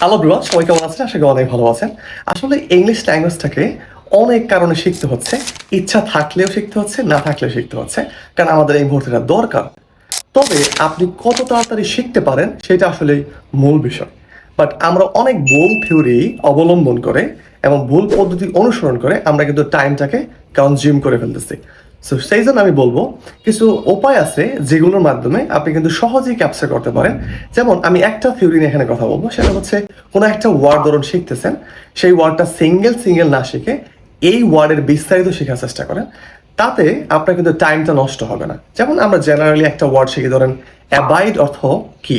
Hello ব্রুয়া সবাই কেমন আছেন? আশা করি অনেক ভালো আছেন। আসলে ইংলিশ ল্যাঙ্গুয়েজটাকে অনেক কারণে শিখতে হচ্ছে। ইচ্ছা থাকলেও শিখতে হচ্ছে, না থাকলেও শিখতে হচ্ছে, কারণ আমাদের এই মুহূর্তেটা দরকার। তবে আপনি কত তাড়াতাড়ি শিখতে পারেন, সেটা আসলে মূল বিষয়। বাট আমরা অনেক ভুল থিওরি অবলম্বন করে এবং ভুল পদ্ধতি অনুসরণ করে আমরা কিন্তু টাইমটাকে কনজিউম করে ফেলতেছি। সো সেই জন্য আমি বলব, কিছু উপায় আছে যেগুলোর মাধ্যমে আপনি কিন্তু সহজেই ক্যাপচার করতে পারেন। যেমন, আমি একটা থিওরি নিয়ে এখানে কথা বলব, সেটা হচ্ছে কোনো একটা ওয়ার্ড ধরুন শিখতেছেন, সেই ওয়ার্ডটা সিঙ্গেল সিঙ্গেল না শিখে এই ওয়ার্ডের বিস্তারিত শেখার চেষ্টা করেন। তাতে আপনার কিন্তু টাইমটা নষ্ট হবে না। যেমন, আমরা জেনারেলি একটা ওয়ার্ড শিখে, ধরেন অ্যাবাইড অর্থ কি?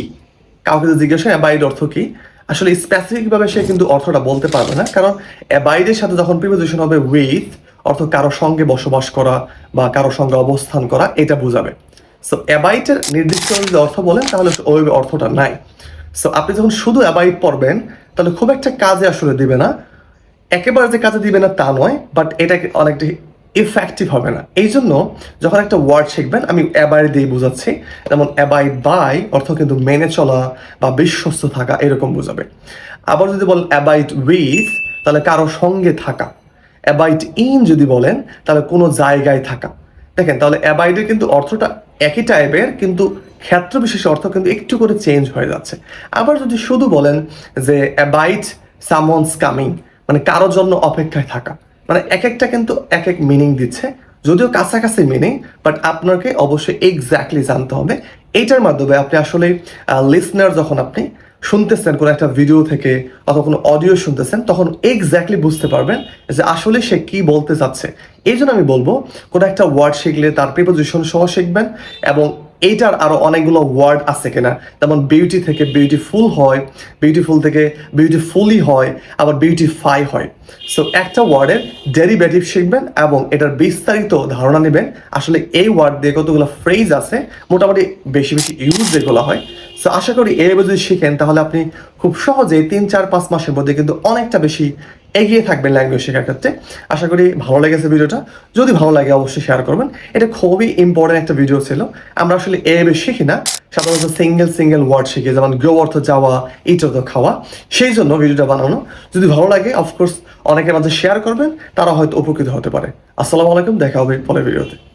কাউকে যদি জিজ্ঞেস অ্যাবাইড অর্থ কি? আসলে স্পেসিফিকভাবে সে কিন্তু অর্থটা বলতে পারবে না, কারণ অ্যাবাইডের সাথে যখন প্রিপোজিশন হবে উইথ অর্থ কারও সঙ্গে বসবাস করা বা কারও সঙ্গে অবস্থান করা, এটা বোঝাবে। সো অ্যাবাইটের নির্দিষ্ট যদি অর্থ বলেন, তাহলে ওই অর্থটা নাই। সো আপনি যখন শুধু অ্যাবাইট পড়বেন, তাহলে খুব একটা কাজে আসলে দিবে না। একেবারে যে কাজে দিবে না, তা নয় বাট এটা অনেকটা ইফেক্টিভ হবে না। এই জন্য যখন একটা ওয়ার্ড শিখবেন, আমি অ্যাবাইড দিয়ে বোঝাচ্ছি। যেমন অ্যাবাইড বাই অর্থ কিন্তু মেনে চলা বা বিশ্বস্ত থাকা, এরকম বোঝাবে। আবার যদি বলেন অ্যাবাইড উইথ তাহলে কারও সঙ্গে থাকা। অ্যাবাইড ইন যদি বলেন, তাহলে কোনো জায়গায় থাকা। দেখেন, তাহলে অ্যাবাইডের কিন্তু অর্থটা একই টাইপের কিন্তু ক্ষেত্র বিশেষ অর্থ কিন্তু একটু করে চেঞ্জ হয়ে যাচ্ছে। আবার যদি শুধু বলেন যে অ্যাবাইড সামন্স কামিং মানে কারও জন্য অপেক্ষায় থাকা মানে এক একটা কিন্তু এক এক মিনিং দিচ্ছে, যদিও কাছাকাছি মিনিং বাট আপনাকে অবশ্যই এক্স্যাক্টলি জানতে হবে। এইটার মাধ্যমে আপনি আসলে লিসনার যখন আপনি শুনতেছেন কোনো একটা ভিডিও থেকে অথবা কোনো অডিও শুনতেছেন, তখন এক্স্যাক্টলি বুঝতে পারবেন যে আসলে সে কি বলতে চাচ্ছে। এই জন্য আমি বলব, কোনো একটা ওয়ার্ড শিখলে তার প্রিপোজিশন সহ শিখবেন এবং এইটার আরও অনেকগুলো ওয়ার্ড আছে কিনা। যেমন বিউটি থেকে বিউটিফুল হয় বিউটিফুল থেকে বিউটিফুলি হয়, আবার বিউটিফাই হয়। সো একটা ওয়ার্ডের ডেরিভেটিভ শিখবেন এবং এটার বিস্তারিত ধারণা নেবেন। আসলে এই ওয়ার্ড দিয়ে কতগুলো ফ্রেজ আছে, মোটামুটি বেশি বেশি ইউজ যেগুলো হয় সো আশা করি এভাবে যদি শিখেন, তাহলে আপনি খুব সহজে তিন, চার, পাঁচ মাসের মধ্যে কিন্তু অনেকটা বেশি এগিয়ে থাকবেন ল্যাঙ্গুয়েজ শেখার ক্ষেত্রে। আশা করি ভালো লেগেছে ভিডিওটা। যদি ভালো লাগে, অবশ্যই শেয়ার করবেন। এটা খুবই ইম্পর্টেন্ট একটা ভিডিও ছিল। আমরা আসলে এভাবে শিখি না। সাধারণত সিঙ্গেল সিঙ্গেল ওয়ার্ড শিখি, যেমন গ্রো অর্থ যাওয়া ইট অর্থ খাওয়া। সেই জন্য ভিডিওটা বানানো। যদি ভালো লাগে অফকোর্স অনেকের মাঝে শেয়ার করবেন। তারা হয়তো উপকৃত হতে পারে। আসসালামু আলাইকুম, দেখা হবে পরের ভিডিওতে